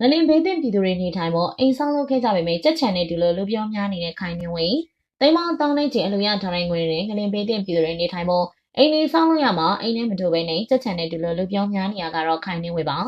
ငလင်ဘေးသင့်ပြည်သူတွေနေထိုင်ဖို့အိမ်ဆောင်လုပ်ခဲ့ကြပေမဲ့ကြက်ချန်တဲ့ဒီလိုလူပြောများနေတဲ့ခိုင်နေဝင်တိမ်မောင်းတောင်းနေချင်အလူရထားတိုင်းငွေတွေငလင်ဘေးသင့်ပြည်သူတွေနေထိုင်ဖို့အိမ်နေဆောင်လို့ရမှာအိမ်နဲ့မတူဘဲနဲ့ကြက်ချန်တဲ့ဒီလိုလူပြောများနေရကတော့ခိုင်နေဝင်ပါ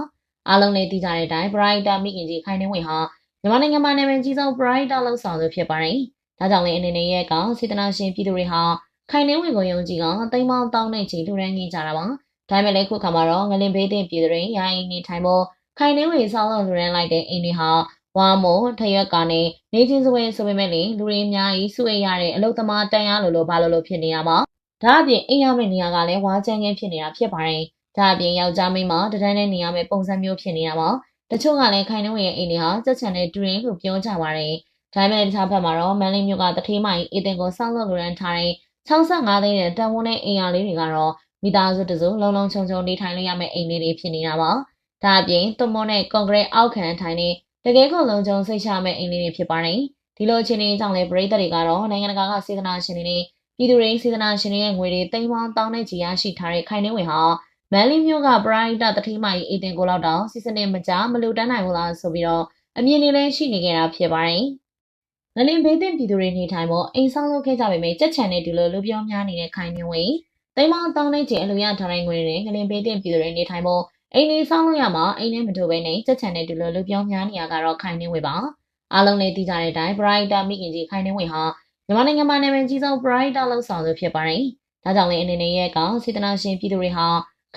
အားလုံးလည်းသိကြတဲ့အတိုင်း Brighter မိခင်ကြီးခိုင်နေဝင်ဟာမြန်မာနိုင်ငံမှာနာမည်ကြီးဆုံး Brighter လောက်ဆောင်သူဖြစ်ပါတယ်ဒါကြောင့်လည်းအနေနဲ့ရဲ့ကစေတနာရှင်ပြည်သူတွေဟာခိုင်နေဝင်ကိုယုံကြည်ကတိမ်မောင်းတောင်းနေချင်လူရန်ကြီးကြတာပါဒါပေမဲ့လည်းခုခါမှာတော့ငလင်ဘေးသင့်ပြည်သူတွေယာယီနေထိုင်ဖို့ ခိုင်နေဝင်ဆောင်းလို့လူရန်လိုက်တဲ့အိမ်တွေဟာဝါမို့ထရက်ကနေနေချင်းစဝဲဆိုပေမဲ့လေလူတွေအများကြီးစုရရတဲ့အလုသမားတန်ရလို့လို့ဘာလို့လို့ဖြစ်နေရမှာဒါအပြင်အိမ်ရမယ့်နေရာကလည်းဝါချမ်းကင်းဖြစ်နေတာဖြစ်ပါတယ်ဒါအပြင်ယောက်ျားမိန်းမတဒန်းနဲ့နေရမယ့်ပုံစံမျိုးဖြစ်နေတာပါတချို့ကလည်းခိုင်နေဝင်ရဲ့အိမ်တွေဟာစက်ချန်တဲ့တူရင်လို့ပြောကြပါတယ်ဒါပေမဲ့တခြားဘက်မှာတော့မန်လေးမြို့ကတထေးမိုင်အေတင်ကိုစောင်းလို့လူရန်ထားတဲ့65သိန်းနဲ့တန်ဝန်းတဲ့အိမ်ယာလေးတွေကတော့မိသားစုတစုလုံးလုံးချုံချုံနေထိုင်လို့ရမယ့်အိမ်လေးတွေဖြစ်နေတာပါ။ ဒါအပြင်သွမွန်နဲ့ကွန်ကရစ်အောက်ခံထိုင်နေတကယ်ကိုလုံးချုံစိတ်ချမယ့်အိမ်လေးတွေဖြစ်ပါတယ်။ဒီလိုအခြေအနေကြောင့်လည်းပြည်သက်တွေကတော့နိုင်ငံတကာကစေတနာရှင်တွေနဲ့ပြည်သူတွေစေတနာရှင်တွေရဲ့ငွေတွေတိမ်ပေါင်းတောင်းတဲ့ကြီးရရှိထားတဲ့ခိုင်နှင်းဝင်ဟာမန်လီမျိုးကပရိုက်တာတတိမာကြီးအေတင်ကိုလောက်တော့စီစနစ်မကြမလူတန်းနိုင်ဘူးလားဆိုပြီးတော့အမြင်တွေလည်းရှိနေကြတာဖြစ်ပါတယ်။ငလင်ဘေးသင့်ပြည်သူတွေနေထိုင်ဖို့အိမ်ဆောင်လုပ်ခဲ့ကြပေမဲ့ကြက်ချန်တဲ့ဒီလိုလူပြောများနေတဲ့ခိုင်နှင်းဝင်တိမ်မောင်းတောင်းတဲ့ကျအလူရထားတိုင်းငွေတွေငလင်ဘေးတင်ပြည်သူတွေနေထိုင်ဖို့ အိမ်နေဆောင်လို့ရမှာအိမ်နဲ့မတူဘဲနဲ့ကြက်ချန်တဲ့ဒီလိုလူပြောများနေရကတော့ခိုင်နေဝေပါအားလုံးလည်းသိကြတဲ့အတိုင်း Brighter မိခင်ကြီးခိုင်နေဝေဟာမြန်မာနိုင်ငံမှာနာမည်ကြီးဆုံး Brighter လောက်ဆောင်သူဖြစ်ပါတယ်ဒါကြောင့်လည်းအနေနဲ့ရဲ့ကောင်စေတနာရှင်ပြည်သူတွေဟာ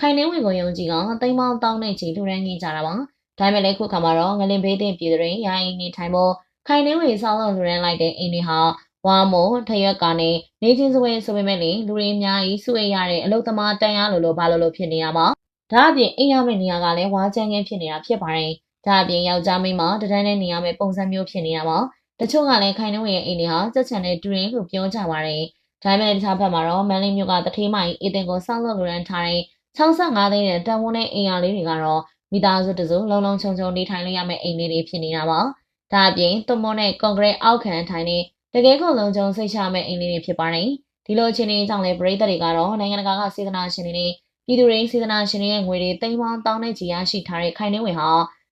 ခိုင်နေဝေကိုယုံကြည်ကတိမ်မောင်းတောင်းတဲ့ချီလူရန်ကြီးကြတာပါဒါပေမဲ့လည်းခုခါမှာတော့ငလင်ဘေးတင်ပြည်သူတွေယာယီနေထိုင်ဖို့ခိုင်နေဝေဆောင်လို့လူရန်လိုက်တဲ့အိမ်တွေဟာဝါမို့ထရက်ကနေနေချင်းစဝဲဆိုပေမဲ့လေလူတွေအများကြီးစုရရတဲ့အလုသမားတန်ရလို့လို့ဘာလို့လို့ဖြစ်နေရမှာ ဒါအပြင်အိမ်ရမယ့်နေရာကလည်းဝါချမ်းကင်းဖြစ်နေတာဖြစ်ပါတယ်ဒါအပြင်ယောက်ျားမိန်းမတဒန်းနဲ့နေရမယ့်ပုံစံမျိုးဖြစ်နေတာပါတချို့ကလည်းခိုင်နှုံးရဲ့အိမ်တွေဟာစက်ချန်တဲ့ဒရင်လို့ပြောကြပါတယ်ဒါပေမဲ့တခြားဘက်မှာတော့မန်လေးမြို့ကတထေးမိုင်အေတင်ကိုစောင်းလို့ရန်ထားတဲ့65သိန်းနဲ့တန်ဝန်းတဲ့အိမ်ယာလေးတွေကတော့မိသားစုတစုလုံးလုံးချုံချုံနေထိုင်လို့ရမယ့်အိမ်လေးတွေဖြစ်နေတာပါဒါအပြင်သွမွန်နဲ့ကွန်ကရစ်အောက်ခံထိုင်နေတကယ်ကိုလုံးချုံစိတ်ချမဲ့အိမ်လေးတွေဖြစ်ပါတယ်ဒီလိုအခြေအနေကြောင့်လည်းပြည်သက်တွေကတော့နိုင်ငံတကာကစေတနာရှင်တွေနဲ့ ပြည်သူတွေစေတနာရှင်တွေရဲ့ငွေတွေတိမ်ပေါင်းတောင်းတဲ့ကြီးရရှိထားတဲ့ခိုင်နှင်းဝင်ဟာ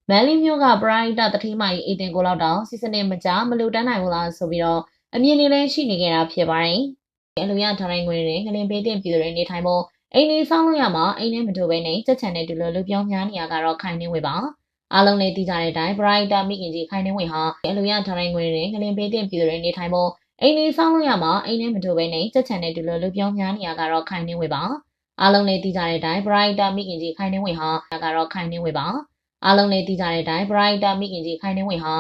မန်လီမျိုးကပရိုက်တာတတိမာကြီးအေတင်ကိုလောက်တော့စီစနစ်မကြမလူတန်းနိုင်ဘူးလားဆိုပြီးတော့အမြင်တွေလည်းရှိနေကြတာဖြစ်ပါတယ်။အလူရထားတဲ့ငွေတွေငလင်ပေးတဲ့ပြည်သူတွေနေထိုင်ဖို့အိမ်လေးဆောင်လို့ရမှာအိမ်နဲ့မတူဘဲနဲ့စက်ချန်တဲ့ဒီလိုလူပြောင်းများနေရကတော့ခိုင်နှင်းဝင်ပါ။အားလုံးလည်းသိကြတဲ့အတိုင်း Brighter မိခင်ကြီးခိုင်နှင်းဝင်ဟာအလူရထားတဲ့ငွေတွေငလင်ပေးတဲ့ပြည်သူတွေနေထိုင်ဖို့အိမ်လေးဆောင်လို့ရမှာအိမ်နဲ့မတူဘဲနဲ့စက်ချန်တဲ့ဒီလိုလူပြောင်းများနေရကတော့ခိုင်နှင်းဝင်ပါ။ အားလုံးလည်းသိကြတဲ့အတိုင်း Brighter မိခင်ကြီးခိုင်နှင်းဝင်ဟာကတော့ခိုင်နှင်းဝင်ပါအားလုံးလည်းသိကြတဲ့အတိုင်း Brighter မိခင်ကြီးခိုင်နှင်းဝင်ဟာ